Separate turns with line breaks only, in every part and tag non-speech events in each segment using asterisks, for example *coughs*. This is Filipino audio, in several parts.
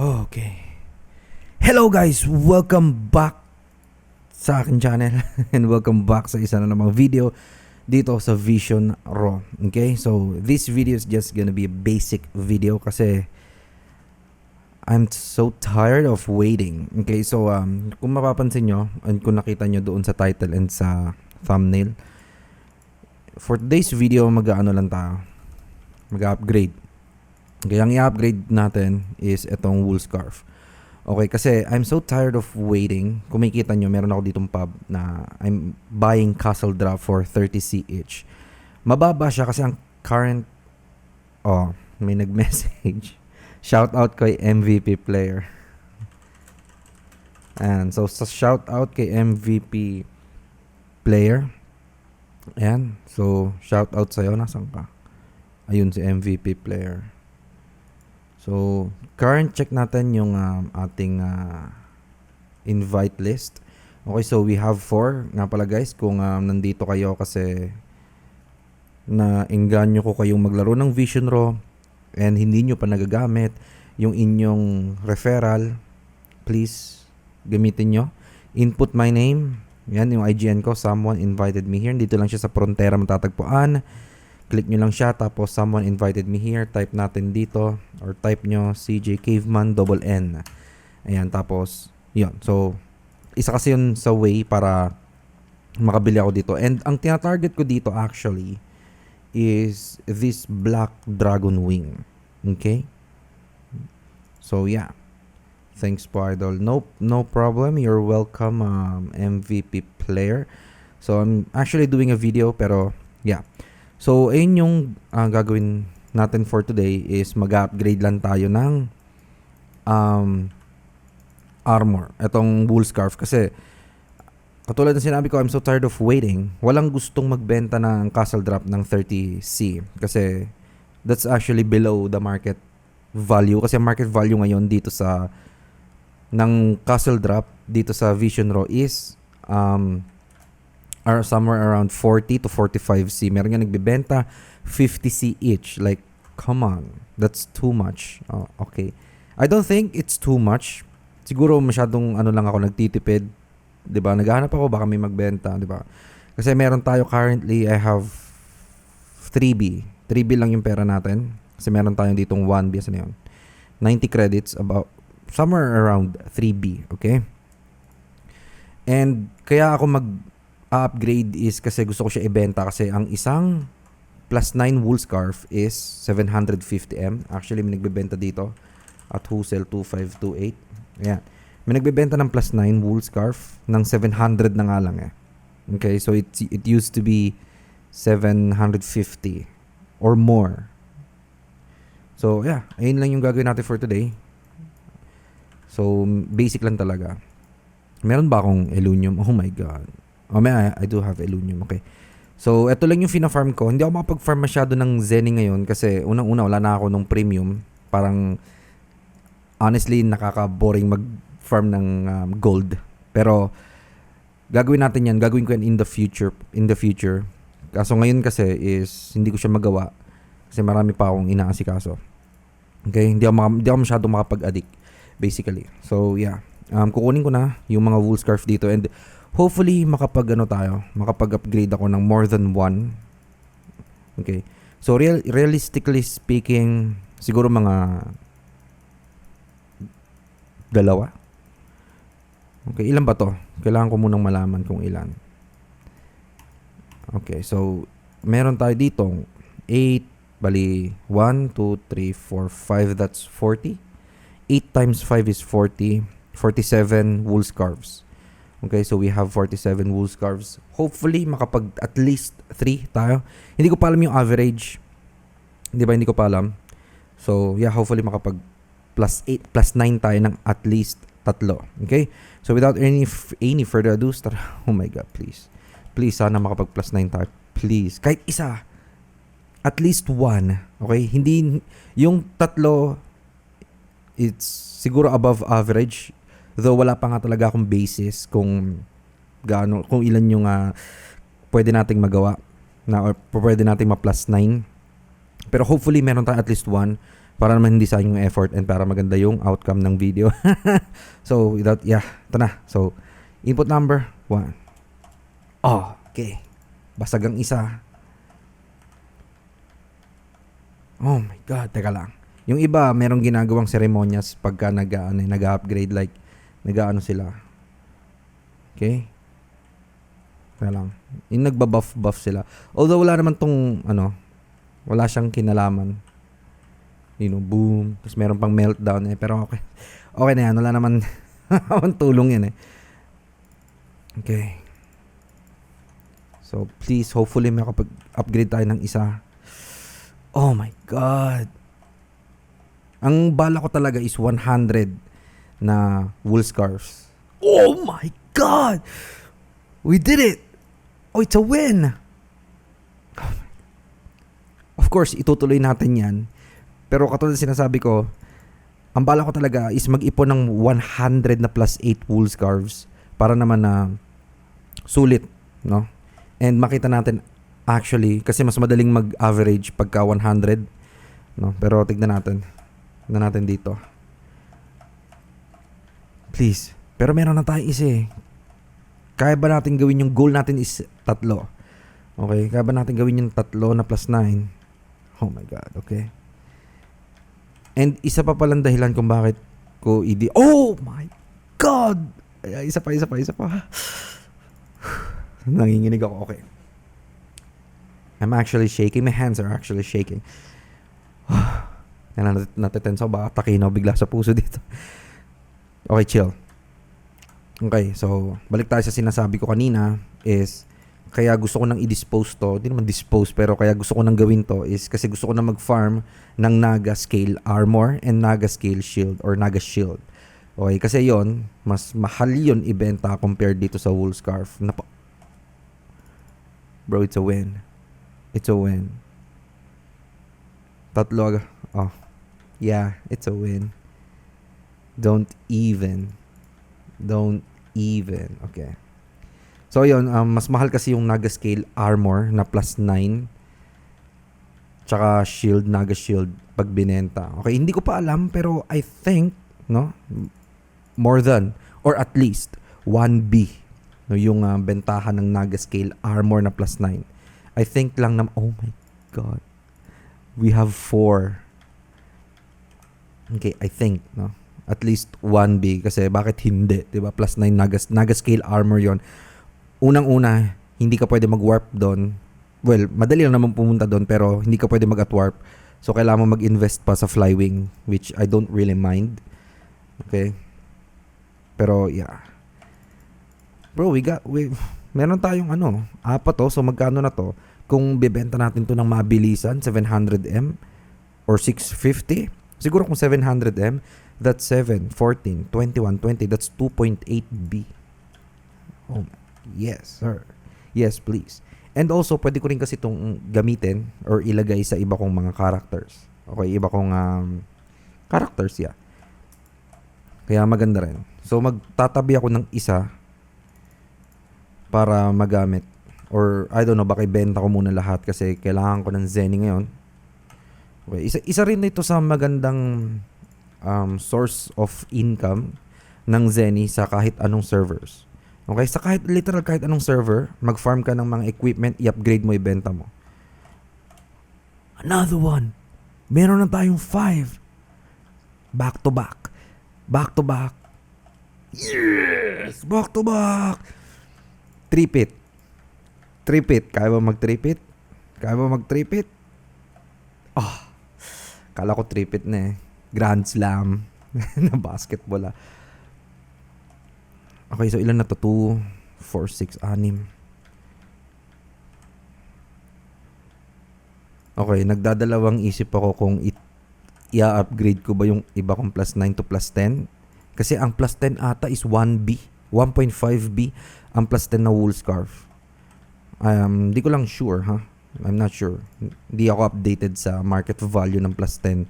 Okay. Hello guys! Welcome back sa akin channel *laughs* and welcome back sa isa na namang video dito sa Vision Raw. Okay? So, this video is just gonna be a basic video kasi I'm so tired of waiting. Okay? So, um, kung mapapansin nyo and kung nakita nyo doon sa title and sa thumbnail, for today's video, mag-ano lang tayo. Mag-upgrade. Okay, ang i-upgrade natin is itong wool scarf. Okay, kasi I'm so tired of waiting. Kung makikita nyo, meron ako ditong pub na I'm buying Castle Drop for 30C each. Mababa siya kasi ang current... Oh, may nag-message. *laughs* Shout out kay MVP player. And so sa shout out kay MVP player. Ayan. So shout out sa'yo. Nasaan ka? Ayun si MVP player. So, current check natin yung um, ating uh, invite list. Okay, so we have four. Nga pala guys, kung um, nandito kayo kasi na engganyo ko kayong maglaro ng Vision Raw and hindi nyo pa nagagamit yung inyong referral, please gamitin nyo. Input my name. Yan, yung IGN ko. Someone invited me here. Dito lang siya sa Frontera matatagpuan click nyo lang siya tapos someone invited me here type natin dito or type nyo CJ Caveman double N. Ayan tapos yun. So isa kasi yun sa way para makabili ako dito. And ang tina-target ko dito actually is this black dragon wing. Okay? So yeah. Thanks po idol. No no problem. You're welcome um, MVP player. So I'm actually doing a video pero yeah So, ayun yung uh, gagawin natin for today is mag-upgrade lang tayo ng um, armor. Itong wool scarf. Kasi, katulad ng sinabi ko, I'm so tired of waiting. Walang gustong magbenta ng castle drop ng 30C. Kasi, that's actually below the market value. Kasi market value ngayon dito sa ng castle drop dito sa Vision Raw is um, are somewhere around 40 to 45C. Meron nga nagbebenta 50C each. Like, come on. That's too much. Oh, okay. I don't think it's too much. Siguro masyadong ano lang ako nagtitipid. 'Di ba? Naghahanap ako baka may magbenta, 'di ba? Kasi meron tayo currently I have 3B. 3B lang yung pera natin. Kasi meron tayong ditong 1B. Ano yun? 90 credits about somewhere around 3B. Okay? And kaya ako mag upgrade is kasi gusto ko siya ibenta kasi ang isang plus 9 wool scarf is 750M. Actually, may nagbebenta dito at wholesale 2528. Ayan. May nagbebenta ng plus 9 wool scarf ng 700 na nga lang eh. Okay, so it, it used to be 750 or more. So, yeah. Ayun lang yung gagawin natin for today. So, basic lang talaga. Meron ba akong elunium? Oh my God. Oh, may, I, do have Elunium. Okay. So, ito lang yung fina-farm ko. Hindi ako makapag-farm masyado ng Zenny ngayon kasi unang-una wala na ako nung premium. Parang honestly nakaka-boring mag-farm ng um, gold. Pero gagawin natin 'yan. Gagawin ko yan in the future, in the future. Kaso ngayon kasi is hindi ko siya magawa kasi marami pa akong inaasikaso. Okay, hindi ako, maka, hindi ako masyado makapag-addict basically. So, yeah. Um, kukunin ko na yung mga wool scarf dito and hopefully makapag ano tayo, makapag-upgrade ako ng more than one. Okay. So real realistically speaking, siguro mga dalawa. Okay, ilan ba to? Kailangan ko munang malaman kung ilan. Okay, so meron tayo dito 8 bali 1 2 3 4 5 that's 40. 8 times 5 is 40. 47 wool scarves. Okay, so we have 47 wool scarves. Hopefully, makapag at least 3 tayo. Hindi ko pa alam yung average. Di ba, hindi ko pa alam. So, yeah, hopefully makapag plus 8, plus 9 tayo ng at least tatlo. Okay? So, without any any further ado, start. *laughs* Oh my God, please. Please, sana makapag plus 9 tayo. Please. Kahit isa. At least one. Okay? Hindi, yung tatlo, it's siguro above average Though wala pa nga talaga akong basis kung gaano kung ilan yung uh, pwede nating magawa na or pwede nating ma-plus 9. Pero hopefully meron tayong at least one para naman hindi sayang yung effort and para maganda yung outcome ng video. *laughs* so, without, yeah, ito na. So, input number, 1. Oh, okay. Basag ang isa. Oh my God, teka lang. Yung iba, merong ginagawang seremonyas pagka nag, ano, nag-upgrade, like, nag-ano sila. Okay? Teka lang. Yung nagbabuff-buff sila. Although wala naman tong, ano, wala siyang kinalaman. You know, boom. Tapos meron pang meltdown eh. Pero okay. Okay na yan. Wala naman, *laughs* naman tulong yan eh. Okay. So, please, hopefully makapag-upgrade tayo ng isa. Oh my God. Ang bala ko talaga is 100 na wool scarves. Oh my God! We did it! Oh, it's a win! Of course, itutuloy natin yan. Pero katulad sinasabi ko, ang bala ko talaga is mag-ipon ng 100 na plus 8 wool scarves para naman na sulit, no? And makita natin actually kasi mas madaling mag-average pagka 100, no? Pero tignan natin. Tignan natin dito. Please. Pero meron na tayong isa eh. Kaya ba natin gawin yung goal natin is tatlo? Okay, kaya ba natin gawin yung tatlo na plus 9? Oh my God, okay. And isa pa palang dahilan kung bakit ko idi... Oh my God! Ay, isa pa, isa pa, isa pa. Nanginginig ako, okay. I'm actually shaking. My hands are actually shaking. Yan na, nat- natitense ako. Baka takin ako bigla sa puso dito. Okay, chill. Okay, so balik tayo sa sinasabi ko kanina is kaya gusto ko nang i-dispose to, hindi naman dispose pero kaya gusto ko nang gawin to is kasi gusto ko na mag-farm ng Naga Scale Armor and Naga Scale Shield or Naga Shield. Okay, kasi yon mas mahal yon ibenta compared dito sa wool scarf. Napa- Bro, it's a win. It's a win. Tatlo. Oh. Yeah, it's a win. Don't even. Don't even. Okay. So, yun. Um, mas mahal kasi yung Naga Scale Armor na plus 9. Tsaka Shield, Naga Shield pag binenta. Okay, hindi ko pa alam pero I think, no? More than or at least 1B no yung uh, bentahan ng Naga Scale Armor na plus 9. I think lang na oh my god. We have 4. Okay, I think, no? At least 1B kasi bakit hindi, 'di ba? Plus 9 Naga, Naga Scale Armor 'yon. Unang-una, hindi ka pwede mag-warp doon. Well, madali lang naman pumunta doon pero hindi ka pwede mag-at-warp. So kailangan mo mag-invest pa sa flywing which I don't really mind. Okay? Pero yeah. Bro, we got we meron tayong ano, apat to. So magkano na to? Kung bebenta natin to ng mabilisan, 700M or 650. Siguro kung 700M, that's 7, 14, 21, 20. That's 2.8B. Oh, yes, sir. Yes, please. And also, pwede ko rin kasi itong gamitin or ilagay sa iba kong mga characters. Okay, iba kong um, characters, yeah. Kaya maganda rin. So, magtatabi ako ng isa para magamit. Or, I don't know, baka ibenta ko muna lahat kasi kailangan ko ng Zenny ngayon. Okay, isa, isa rin ito sa magandang um, source of income ng Zenny sa kahit anong servers. Okay, sa kahit literal kahit anong server, mag-farm ka ng mga equipment, i-upgrade mo, ibenta mo. Another one. Meron na tayong five. Back to back. Back to back. Yes! Back to back! Tripit. Tripit. Kaya ba mag-tripit? Kaya ba mag-tripit? Ah. Kala ko tripit na eh. Grand Slam *laughs* na basketball ah. Okay, so ilan na to? 2, 4, 6, 6. Okay, nagdadalawang isip ako kung it, i-upgrade ko ba yung iba kong plus 9 to plus 10. Kasi ang plus 10 ata is 1B. 1.5B ang plus 10 na wool scarf. Um, di ko lang sure, ha? I'm not sure. Hindi ako updated sa market value ng plus 10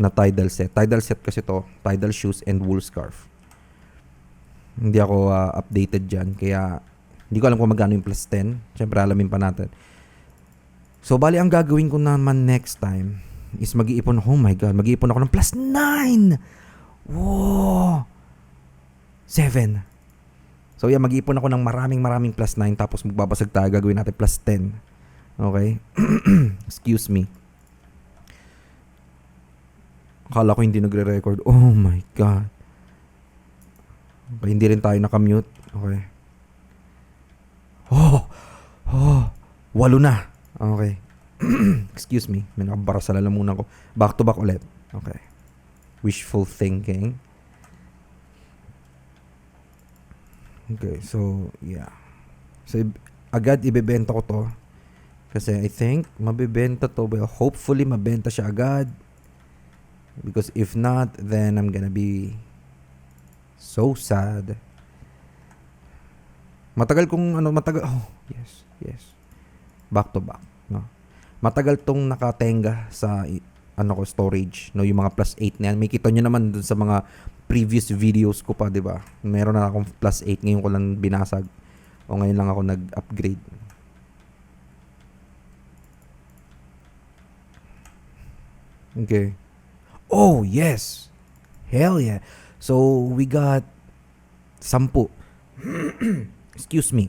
na Tidal set. Tidal set kasi to, Tidal shoes and wool scarf. Hindi ako uh, updated dyan. Kaya, hindi ko alam kung magkano yung plus 10. Siyempre, alamin pa natin. So, bali, ang gagawin ko naman next time is mag-iipon oh my god, mag-iipon ako ng plus 9. Wow. 7. So yeah, mag-iipon ako ng maraming maraming plus 9 tapos magbabasag tayo, gagawin natin plus 10. Okay? *clears throat* Excuse me. Akala ko hindi nagre-record. Oh my god. Okay, hindi rin tayo nakamute. Okay. Oh! Oh! Walo na. Okay. *clears throat* Excuse me. May nakabara sa lalamunan ko. Back to back ulit. Okay. Wishful thinking. Okay, so, yeah. So, agad ibebenta ko to. Kasi I think, mabibenta to. Well, hopefully, mabenta siya agad. Because if not, then I'm gonna be so sad. Matagal kong ano, matagal, oh, yes, yes. Back to back, no. Matagal tong nakatenga sa ano ko storage, no, yung mga plus 8 na yan. May kita nyo naman dun sa mga previous videos ko pa, 'di ba? Meron na akong plus 8 ngayon ko lang binasag. O ngayon lang ako nag-upgrade. Okay. Oh, yes. Hell yeah. So, we got sampu. *clears throat* Excuse me.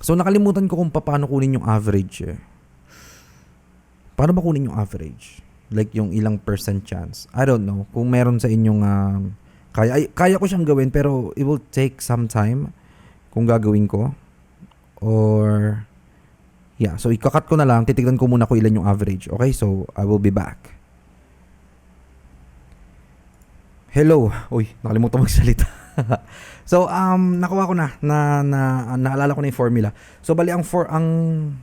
So, nakalimutan ko kung paano kunin yung average eh. Paano ba kunin yung average? Like yung ilang percent chance. I don't know. Kung meron sa inyong um, kaya, ay, kaya ko siyang gawin pero it will take some time kung gagawin ko. Or, yeah. So, ikakat ko na lang. Titignan ko muna kung ilan yung average. Okay? So, I will be back. Hello. Uy, nakalimutan magsalita. *laughs* so, um, nakuha ko na, na, na, naalala ko na yung formula. So, bali, ang, for, ang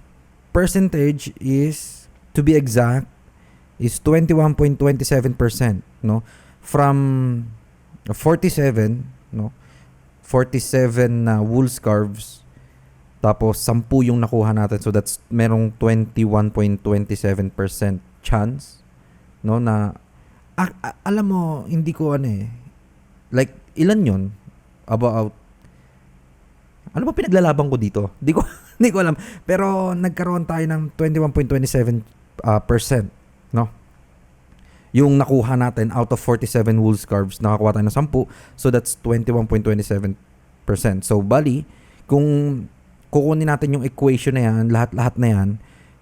percentage is, to be exact, is 21.27%, no? From 47, no? 47 na wool scarves, tapos 10 yung nakuha natin. So, that's, merong 21.27% chance, no? Na Ah, ah, alam mo, hindi ko ano eh. Like, ilan yun? About, ano ba pinaglalaban ko dito? *laughs* Hindi ko, hindi ko alam. Pero, nagkaroon tayo ng 21.27% uh, percent, no? Yung nakuha natin out of 47 wool scarves, nakakuha tayo ng 10. So, that's 21.27%. So, bali, kung kukunin natin yung equation na yan, lahat-lahat na yan,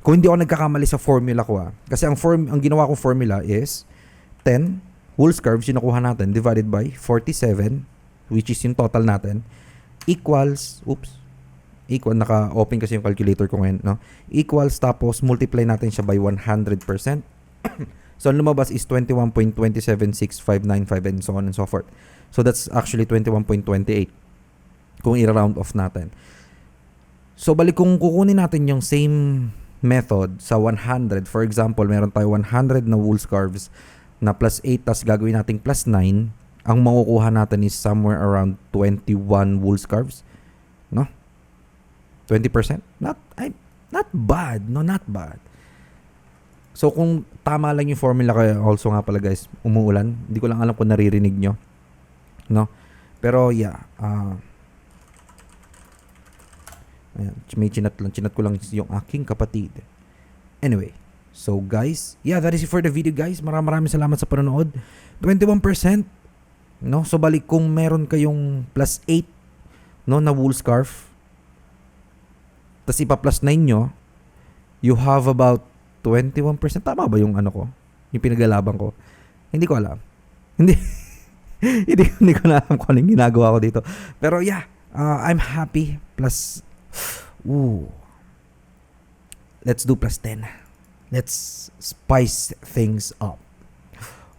kung hindi ako nagkakamali sa formula ko ah. Kasi ang form ang ginawa kong formula is 10 wool scarves yung nakuha natin divided by 47 which is yung total natin. Equals oops equal naka-open kasi yung calculator ko ngayon no? Equals tapos multiply natin siya by 100% *coughs* so ang lumabas is 21.276595 and so on and so forth. So that's actually 21.28 kung i-round off natin. So balik kung kukunin natin yung same method sa 100 for example meron tayo 100 na wool scarves na plus 8 tas gagawin nating plus 9, ang makukuha natin is somewhere around 21 wool scarves. No? 20%? Not I, not bad. No, not bad. So kung tama lang yung formula kaya also nga pala guys, umuulan. Hindi ko lang alam kung naririnig nyo. No? Pero yeah, ah Ayan, may chinat lang. Chinat ko lang yung aking kapatid. Anyway, So guys, yeah, that is it for the video guys. Maraming maraming salamat sa panonood. 21%, no? So balik kung meron kayong plus 8 no na wool scarf. Tapos ipa plus 9 nyo, you have about 21%. Tama ba yung ano ko? Yung pinaglalaban ko? Hindi ko alam. *laughs* Hindi hindi, hindi ko na alam kung anong ginagawa ko dito. Pero yeah, uh, I'm happy. Plus, ooh. Let's do plus 10. Let's spice things up.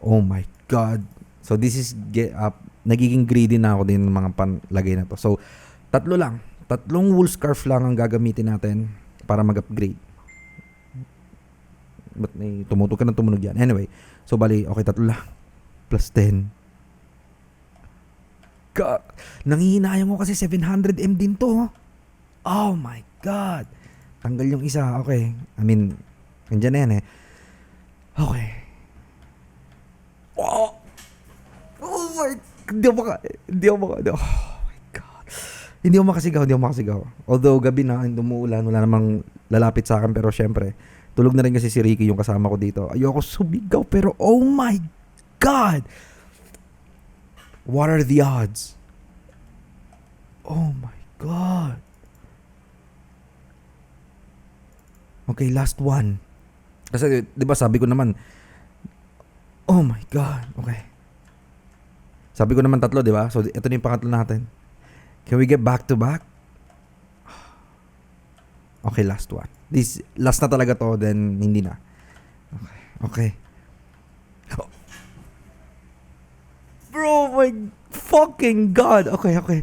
Oh my God. So this is get up. Nagiging greedy na ako din ng mga panlagay na to. So tatlo lang. Tatlong wool scarf lang ang gagamitin natin para mag-upgrade. Ba't may tumutog ka ng tumunog yan? Anyway. So bali, okay, tatlo lang. Plus 10. God. Nangihinayang ko kasi 700M din to. Oh my God. Tanggal yung isa. Okay. I mean, Nandiyan na yan eh. Okay. Oh! Oh my... Hindi ako maka... Hindi ako maka... Oh my God. Hindi ako makasigaw, hindi ako makasigaw. Although gabi na, hindi umuulan, wala namang lalapit sa akin. Pero syempre, Tulog na rin kasi si Ricky yung kasama ko dito. Ayoko sumigaw pero oh my God! What are the odds? Oh my God! Okay, last one. Kasi, di ba sabi ko naman, oh my God, okay. Sabi ko naman tatlo, di ba? So, ito na yung pangatlo natin. Can we get back to back? Okay, last one. This, last na talaga to, then hindi na. Okay. Okay. Bro, my fucking God. Okay, okay.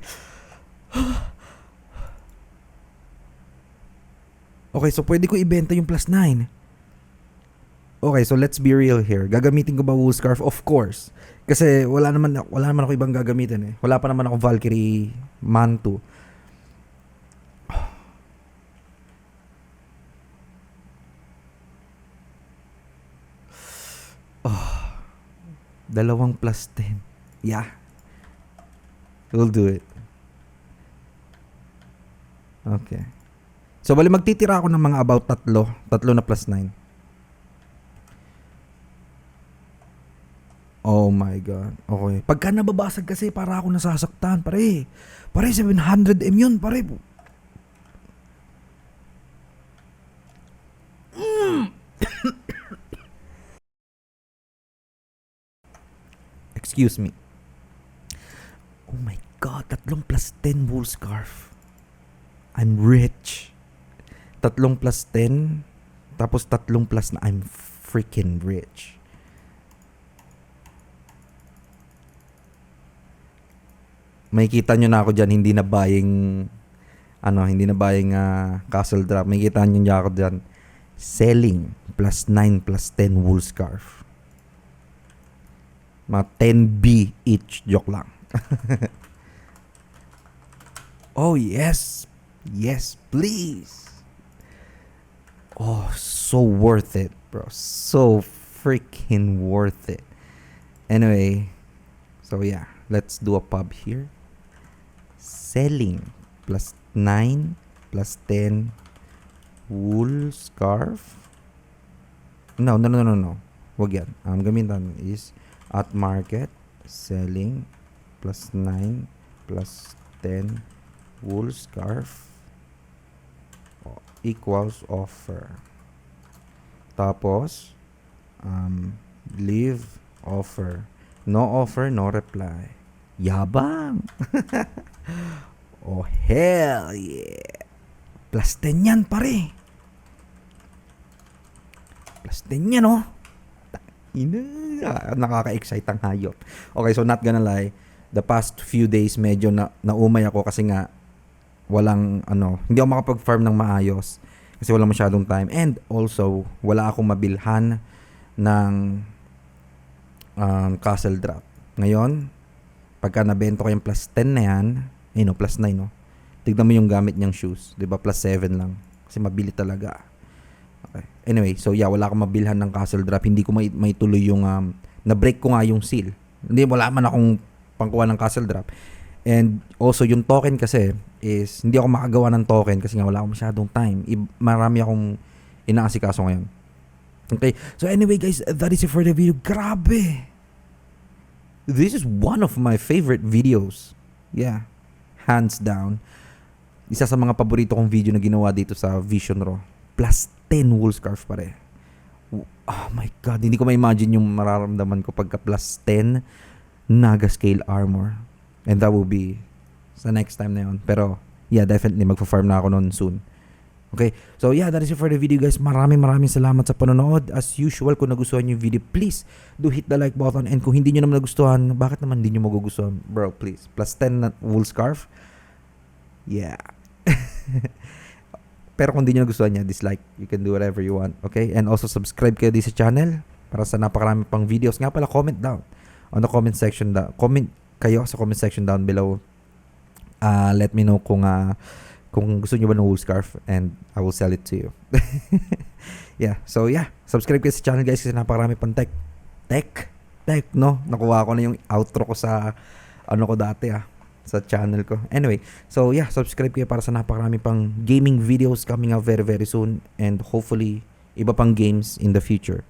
Okay, so pwede ko ibenta yung plus 9. Okay, so let's be real here. Gagamitin ko ba wool scarf? Of course. Kasi wala naman wala naman ako ibang gagamitin eh. Wala pa naman ako Valkyrie Manto. *sighs* Oh, dalawang plus 10. Yeah. We'll do it. Okay. So, bali magtitira ako ng mga about tatlo. Tatlo na plus 9. Oh my God. Okay. Pagka nababasag kasi, para ako nasasaktan, pare. Pare, 700M yun, pare. Mm. *coughs* Excuse me. Oh my God, tatlong plus 10 wool scarf. I'm rich. Tatlong plus 10, tapos tatlong plus na I'm freaking rich. May kita nyo na ako dyan, hindi na buying, ano, hindi na buying uh, castle drop. May kita nyo na ako dyan. Selling plus 9 plus 10 wool scarf. Mga 10B each. Joke lang. *laughs* oh, yes. Yes, please. Oh, so worth it, bro. So freaking worth it. Anyway, so yeah, let's do a pub here. Selling plus 9 plus 10 wool scarf. No, no, no, no, no. Wag yan. Ang gamitan is at market selling plus 9 plus 10 wool scarf equals offer. Tapos, um, leave offer. No offer, no reply. Yabang! *laughs* oh, hell yeah! Plus 10 yan, pare. Plus 10 yan, oh. Ina, nakaka-excite ang hayop. Okay, so not gonna lie, the past few days medyo na naumay ako kasi nga walang ano, hindi ako makapag-farm ng maayos kasi wala masyadong time and also wala akong mabilhan ng um, castle drop. Ngayon, pagka nabenta ko yung plus 10 na yan, eh no, plus 9 no. Tignan mo yung gamit niyang shoes, 'di ba? Plus 7 lang. Kasi mabili talaga. Okay. Anyway, so yeah, wala akong mabilhan ng castle drop. Hindi ko may, may tuloy yung um, na-break ko nga yung seal. Hindi wala man akong pangkuha ng castle drop. And also yung token kasi is hindi ako makagawa ng token kasi nga wala akong masyadong time. I, marami akong inaasikaso ngayon. Okay. So anyway guys, that is it for the video. Grabe. This is one of my favorite videos. Yeah. Hands down. Isa sa mga paborito kong video na ginawa dito sa Vision Raw. Plus 10 wool scarf pare. Oh my god, hindi ko ma-imagine yung mararamdaman ko pagka plus 10 Naga scale armor. And that will be sa next time na yun. Pero, yeah, definitely magpa-farm na ako noon soon. Okay? So, yeah, that is it for the video, guys. Maraming maraming salamat sa panonood. As usual, kung nagustuhan yung video, please do hit the like button. And kung hindi nyo naman nagustuhan, bakit naman hindi nyo magugustuhan? Bro, please. Plus 10 na wool scarf. Yeah. *laughs* Pero kung hindi nyo nagustuhan niya, dislike. You can do whatever you want. Okay? And also, subscribe kayo dito sa channel para sa napakarami pang videos. Nga pala, comment down on the comment section. Da, comment kayo sa comment section down below. Uh, let me know kung uh, kung gusto niyo ba ng wool scarf and I will sell it to you. *laughs* yeah. So yeah, subscribe kayo sa channel guys kasi napakarami pang tech. Tech? Tech, no? Nakuha ko na yung outro ko sa ano ko dati ah sa channel ko. Anyway, so yeah, subscribe kayo para sa napakarami pang gaming videos coming out very very soon and hopefully iba pang games in the future.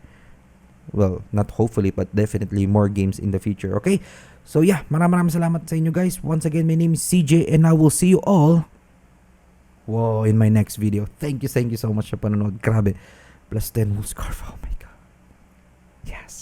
Well, not hopefully, but definitely more games in the future. Okay? So yeah, maraming maraming salamat sa inyo guys. Once again, my name is CJ and I will see you all Wow, in my next video. Thank you, thank you so much sa panonood. Grabe. Plus 10 Wolfscarf. Oh my God. Yes.